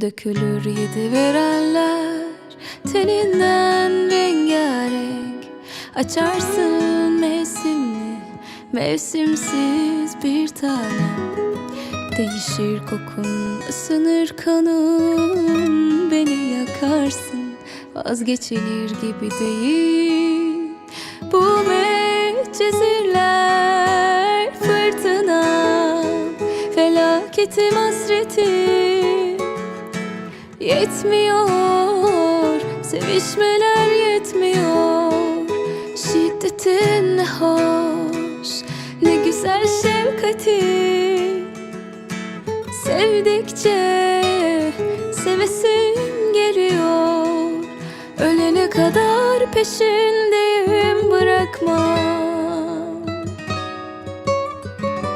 Dökülür yedi verenler Teninden rengarenk. Açarsın mevsimli Mevsimsiz bir tanem Değişir kokun, ısınır kanın Beni yakarsın, vazgeçilir gibi değil. Bu medcezirler fırtına Felaketim hasretim Yetmiyor, sevişmeler yetmiyor. Şiddetin ne hoş, ne güzel şefkatin Sevdikçe sevesim geliyor. Ölene kadar peşindeyim bırakma